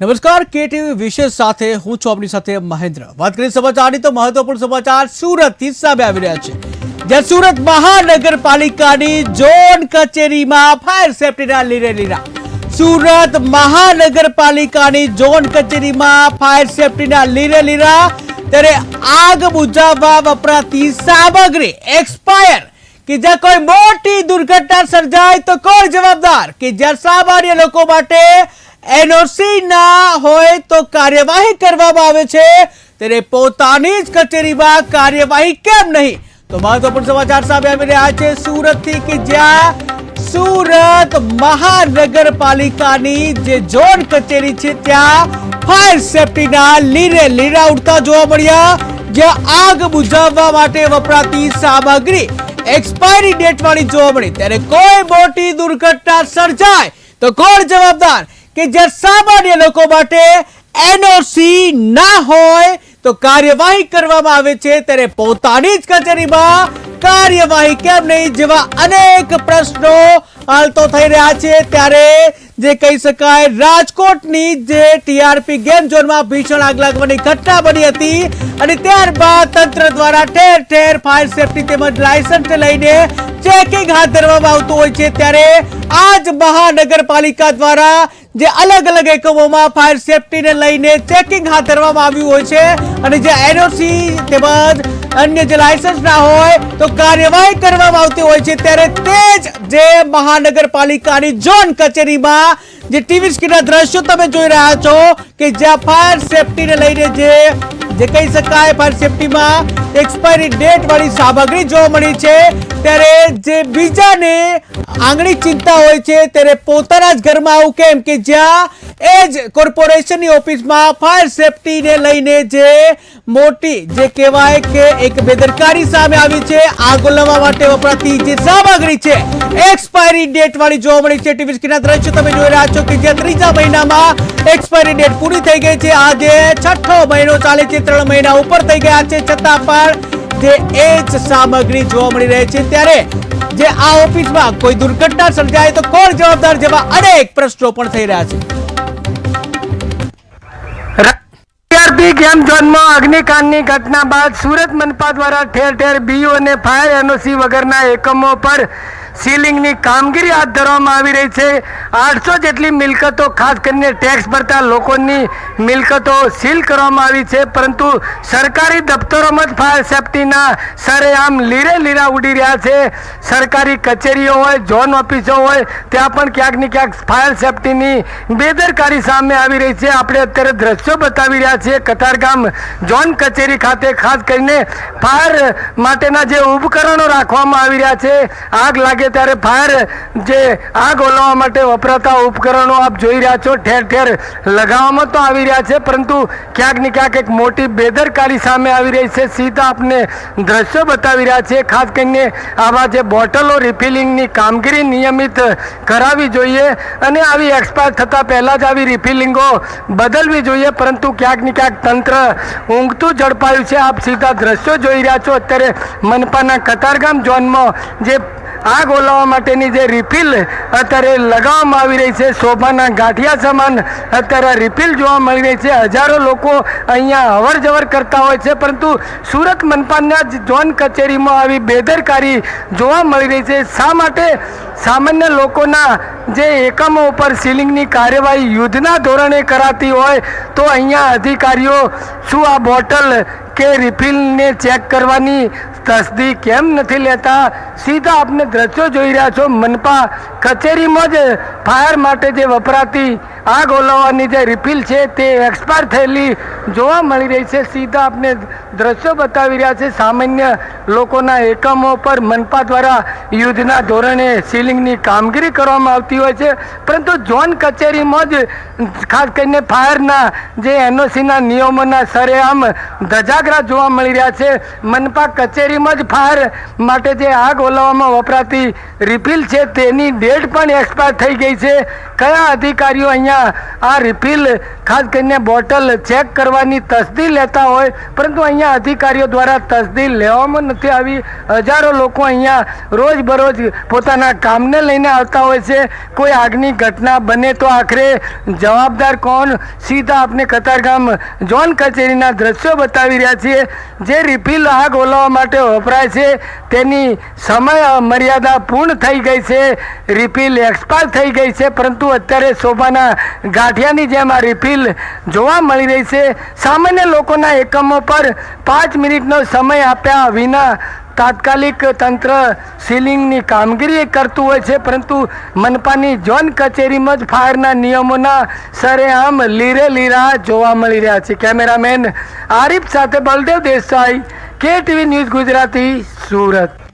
નમસ્કાર, કેટીવી વિશેષ સાથે હું છું આપની સાથે મહેન્દ્ર. વાત કરીએ સમાચારની તો મહત્વપૂર્ણ સમાચાર સુરતથી સામે આવી રહ્યા છે. જ્યાં સુરત મહાનગરપાલિકાની ઝોન કચેરીમાં ફાયર સેફટીના લીરે લીરા. સુરત મહાનગરપાલિકાની ઝોન કચેરીમાં ફાયર સેફટીના લીરે લીરા. ત્યારે આગ બુઝાવવા વપરાતી સામગ્રી એક્સપાયર. કે જ્યાં કોઈ મોટી દુર્ઘટના સર્જાય તો કોણ જવાબદાર. કે જ્યાં સામાન્ય લોકો માટે એનઓસી ના હોય તો કાર્યવાહી કરવામાં આવે છે. ત્યારે પોતાની જ કચેરીમાં કાર્યવાહી કેમ નહીં? તો મહત્વપૂર્ણ સમાચાર સામે આવી રહ્યા છે. સુરતથી કે જ્યાં સુરત મહાનગરપાલિકાની જે ઝોન કચેરી છે, ત્યાં ફાયર સેફટીના લીરે લીરા ઉડતા જોવા મળ્યા. જ્યાં આગ બુઝાવવા માટે વપરાતી સામગ્રી એક્સપાયરી ડેટ વાળી જોવા મળી. ત્યારે કોઈ મોટી દુર્ઘટના સર્જાય તો કોણ જવાબદાર? કે જ્યાં સામાન્ય લોકો માટે એનઓસી ના હોય, તો કાર્યવાહી કરવામાં આવે છે ત્યારે પોતાની જ કચેરીમાં કાર્યવાહી કેમ નહીં જેવા અનેક પ્રશ્નો હાલ તો થઈ રહ્યા છે. ત્યારે જે કહી શકાય, રાજકોટની જે ટીઆરપી ગેમ ઝોનમાં ભીષણ આગ લાગવાની ઘટના બની હતી અને ત્યારબાદ તંત્ર દ્વારા ઠેર ઠેર ફાયર સેફટી તેમજ લાયસન્સ લઈને ચેકિંગ હાથ ધરવામાં આવતું હોય છે. ત્યારે આજ મહાનગરપાલિકા દ્વારા જે અલગ અલગ એકમોમાં ફાયર સેફટીને લઈને ચેકિંગ હાથ ધરવામાં આવ્યું હોય છે અને જે એનઓસી તેમજ અન્ય જે લાયસન્સ ના હોય તો કાર્યવાહી કરવામાં આવતી હોય છે, ત્યારે તે જ જે મહાનગરપાલિકાની ઝોન કચેરીમાં જે ટીવી સ્ક્રીનના દ્રશ્યો તમે જોઈ રહ્યા છો કે જ્યાં ફાયર સેફટીને લઈને જે જે કહી શકાય ફાયર સેફટીમાં એક્સપાયરી ડેટ વાળી સામગ્રી જોવા મળી છે. ત્યારે જે બીજાને આંગળી ચિંતા હોય છે, ત્યારે પોતાના જ ઘરમાં આવું કેમ કે જ્યાં એ જ કોર્પોરેશનની ઓફિસમાં ફાયર સેફટીને લઈને જે મોટી જે કહેવાય કે એક બેદરકારી સામે આવી છે, આગ ઓલવવા માટે વપરાતી જે સામગ્રી છે એક્સપાયરી ડેટ વાળી જોવા મળી છે. ટીવી સ્ક્રીનના દ્રશ્ય તમે જોઈ રહ્યા છો કે જે ત્રીજા મહિનામાં એક્સપાયરી ડેટ પૂરી થઈ ગઈ છે. આજે છઠ્ઠો મહિનો ચાલે છે, ત્રણ મહિના ઉપર થઈ ગયા છે. છતાં પણ જે એ જ સામગ્રી જોવા મળી રહી છે. ત્યારે જે આ ઓફિસમાં કોઈ દુર્ઘટના સર્જાય તો કોણ જવાબદાર? જેવા અનેક પ્રશ્નો પણ થઈ રહ્યા છે. ગેમ ઝોનમાં અગ્નિકાંડની ઘટના બાદ સુરત મનપા દ્વારા ઠેર ઠેર બીઓ અને ફાયર એનઓસી વગરના એકમો પર સીલિંગની કામગીરી હાથ ધરવામાં આવી રહી છે. આઠસો જેટલી મિલકતો ખાસ કરીને ટેક્સ ભરતા લોકોની મિલકતો સીલ કરવામાં આવી છે. પરંતુ સરકારી દફતરોમાં જ ફાયર સેફટીના સરેઆમ લીરે લીરા ઉડી રહ્યા છે. સરકારી કચેરીઓ હોય, ઝોન ઓફિસો હોય, ત્યાં પણ ક્યાંક ને ક્યાંક ફાયર સેફટીની બેદરકારી સામે આવી રહી છે. આપણે અત્યારે દ્રશ્યો બતાવી રહ્યા છીએ. કતારગામ ઝોન કચેરી ખાતે ખાસ કરીને ફાયર માટેના જે ઉપકરણો રાખવામાં આવી રહ્યા છે. આગ લાગે ત્યારે ફાયર જે આગ ઓલવા માટે વપરાતા ઉપકરણો આપ જોઈ રહ્યા છો, ઠેર ઠેર લગાવવામાં તો આવી રહ્યા છે, પરંતુ ક્યાંક ને ક્યાંક એક મોટી બેદરકારી સામે આવી રહી છે. સીધા આપને દ્રશ્યો બતાવી રહ્યા છે ખાસ કરીને આવા જે બોટલો રિફિલિંગની કામગીરી નિયમિત કરાવવી જોઈએ અને આવી એક્સપાયર થતાં પહેલાં જ આવી રિફિલિંગો બદલવી જોઈએ, પરંતુ ક્યાંક ને ક્યાંક તંત્ર ઊંઘતું ઝડપાયું છે. આપ સીધા દ્રશ્યો જોઈ રહ્યા છો. અત્યારે મનપાના કતારગામ ઝોનમાં જે આગ ઓલાવવા માટેની જે રિફિલ અત્યારે લગાવવામાં આવી રહી છે, શોભાના ગાંઠિયા સમાન અત્યારે રિફિલ જોવા મળી રહી છે. હજારો લોકો અહીંયા અવર જવર કરતા હોય છે, પરંતુ સુરત મનપાના જ ઝોન કચેરીમાં આવી બેદરકારી જોવા મળી રહી છે. શા માટે સામાન્ય લોકોના જે એકમો ઉપર સીલિંગની કાર્યવાહી યુદ્ધના ધોરણે કરાતી હોય, તો અહીંયા અધિકારીઓ શું આ બોટલ કે રિફિલને ચેક કરવાની તસદી કેમ નથી લેતા? સીધા આપને દ્રશ્યો જોઈ રહ્યા છો મનપા કચેરીમાં જ ફાયર માટે જે વપરાતી આગ ઓલવવાની જે રિફિલ છે તે એક્સપાયર થયેલી જોવા મળી રહી છે. સીધા આપને દ્રશ્યો બતાવી રહ્યા છે. સામાન્ય લોકોના એકમો પર મનપા દ્વારા યુદ્ધના ધોરણે સીલિંગની કામગીરી કરવામાં આવતી હોય છે. પરંતુ ઝોન કચેરીમાં જ ખાસ કરીને ફાયરના જે એનઓસીના નિયમોના સરેઆમ ધજાગરા જોવા મળી રહ્યા છે. મનપા કચેરીમાં જ ફાયર માટે જે આગ ઓલવવામાં વપરાતી રિફિલ છે તેની ડેટ પણ એક્સપાયર થઈ ગઈ છે. કયા અધિકારીઓ અહીંયા આ રિફિલ ખાસ કરીને બોટલ ચેક કરવાની તસદી લેતા હોય? પરંતુ અહીંયા અધિકારીઓ દ્વારા તસદી લેવામાં નથી આવી. હજારો લોકો અહીંયા રોજબરોજ પોતાના કામને લઈને આવતા હોય છે. કોઈ આગની ઘટના બને તો આખરે જવાબદાર કોણ? સીધા આપણે કતારગામ ઝોન કચેરીના દ્રશ્યો બતાવી રહ્યા છીએ. જે રિફિલ આગ ઓલવવા માટે વપરાય છે, તેની સમય મર્યાદા પૂર્ણ થઈ ગઈ છે. રિફિલ એક્સપાયર થઈ ગઈ છે પરંતુ અત્યારે શોભાના ગાંઠિયાની જેમ આ રિફિલ જોવા મળી રહી છે. સામાન્ય લોકોના એકમો પર પાંચ મિનિટનો સમય આપ્યા વિના તાત્કાલિક તંત્ર સીલિંગની કામગીરી કરતું હોય છે, પરંતુ મનપાની જોન કચેરીમાં જ ફાયરના નિયમોના સરેઆમ લીરે લીરા જોવા મળી રહ્યા છે. કેમેરામેન આરિફ સાથે બલદેવ દેસાઈ કે ટીવી ન્યૂઝ ગુજરાતી, સુરત.